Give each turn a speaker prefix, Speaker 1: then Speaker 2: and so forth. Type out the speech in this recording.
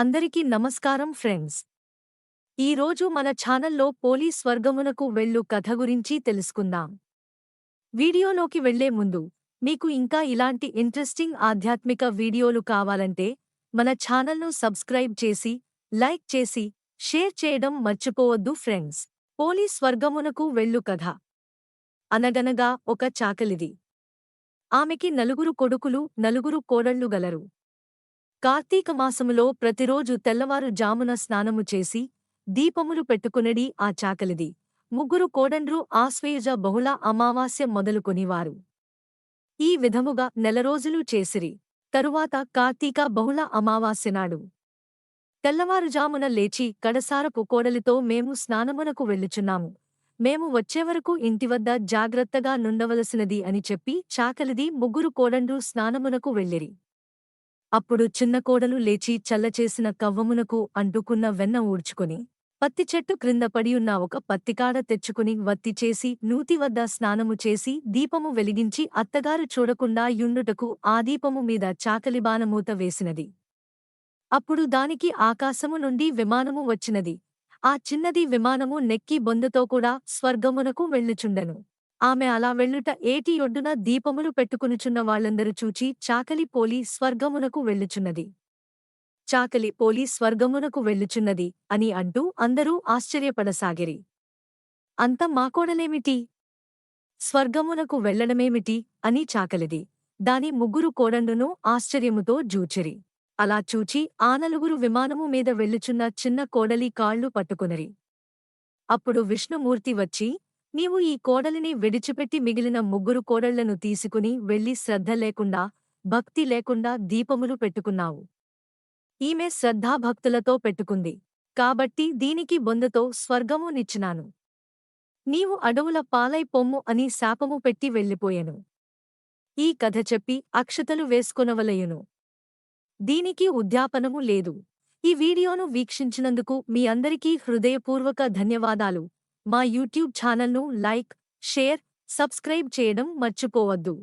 Speaker 1: అందరికీ నమస్కారం ఫ్రెండ్స్. ఈరోజు మన ఛానల్లో పోలీస్ వర్గమునకు వెళ్ళు కథ గురించి తెలుసుకుందాం. వీడియోలోకి వెళ్ళే ముందు మీకు ఇంకా ఇలాంటి ఇంట్రెస్టింగ్ ఆధ్యాత్మిక వీడియోలు కావాలంటే మన ఛానల్ను సబ్స్క్రైబ్ చేసి లైక్ చేసి షేర్ చేయడం మర్చిపోవద్దు ఫ్రెండ్స్. పోలీస్ వర్గమునకు వెళ్ళు కథ. అనగనగా ఒక చాకలిది. ఆమెకి నలుగురు కొడుకులు నలుగురు కోడళ్ళు గలరు. కార్తీక మాసములో ప్రతిరోజు తెల్లవారు జామున స్నానము చేసి దీపములు పెట్టుకునడి ఆ చాకలిది. ముగ్గురు కోడండ్రు ఆశ్వేయుజ బహుళ అమావాస్య మొదలుకొనివారు. ఈ విధముగా నెలరోజులు చేసిరి. తరువాత కార్తీక బహుళ అమావాస్యనాడు తెల్లవారుజామున లేచి కడసారపు కోడలితో మేము స్నానమునకు వెళ్ళుచున్నాము. మేము వచ్చేవరకు ఇంటివద్ద జాగ్రత్తగా నుండవలసినది అని చెప్పి చాకలిది ముగ్గురు కోడండ్రు స్నానమునకు వెళ్ళిరి. అప్పుడు చిన్న కోడలు లేచి చల్లచేసిన కవ్వమునకు అంటుకున్న వెన్న ఊడ్చుకుని పత్తి చెట్టు క్రింద పడియున్న ఒక పత్తికాడ తెచ్చుకుని వత్తి చేసి నూతి వద్ద స్నానము చేసి దీపము వెలిగించి అత్తగారు చూడకుండా యుండుటకు ఆ దీపము మీద చాకలి బాణమూత వేసినది. అప్పుడు దానికి ఆకాశము నుండి విమానము వచ్చినది. ఆ చిన్నది విమానము నెక్కి బొందతో కూడా స్వర్గమునకు వెళ్ళుచుండెను. ఆమె అలా వెళ్ళుట ఏటి ఒడ్డున దీపములు పెట్టుకునుచున్న వాళ్ళందరూ చూచి చాకలి పోలి స్వర్గమునకు వెళ్ళుచున్నది. చాకలి పోలి స్వర్గమునకు వెళ్ళుచున్నది అని అంటూ అందరూ ఆశ్చర్యపడసాగిరి. అంత మాకోడలేమిటి స్వర్గమునకు వెళ్ళడమేమిటి అని చాకలిది. దాని ముగ్గురు కోడండును ఆశ్చర్యముతో జూచిరి. అలా చూచి ఆ నలుగురు విమానము మీద వెళ్ళుచున్న చిన్న కోడలి కాళ్ళు పట్టుకునరి. అప్పుడు విష్ణుమూర్తి వచ్చి నీవు ఈ కోడలిని విడిచిపెట్టి మిగిలిన ముగ్గురు కోడళ్ళను తీసుకుని వెళ్ళి శ్రద్ధ లేకుండా భక్తి లేకుండా దీపములు పెట్టుకున్నావు. ఈమె శ్రద్ధాభక్తులతో పెట్టుకుంది. కాబట్టి దీనికి బొందతో స్వర్గము నిచ్చినాను. నీవు అడవుల పాలై పొమ్ము అని శాపము పెట్టి వెళ్ళిపోయెను. ఈ కథ చెప్పి అక్షతలు వేసుకొనవలయును. దీనికి ఉద్యాపనము లేదు. ఈ వీడియోను వీక్షించినందుకు మీ అందరికీ హృదయపూర్వక ధన్యవాదాలు. మా యూట్యూబ్ ఛానల్ను లైక్ షేర్ సబ్స్క్రైబ్ చేయడం మర్చిపోవద్దు.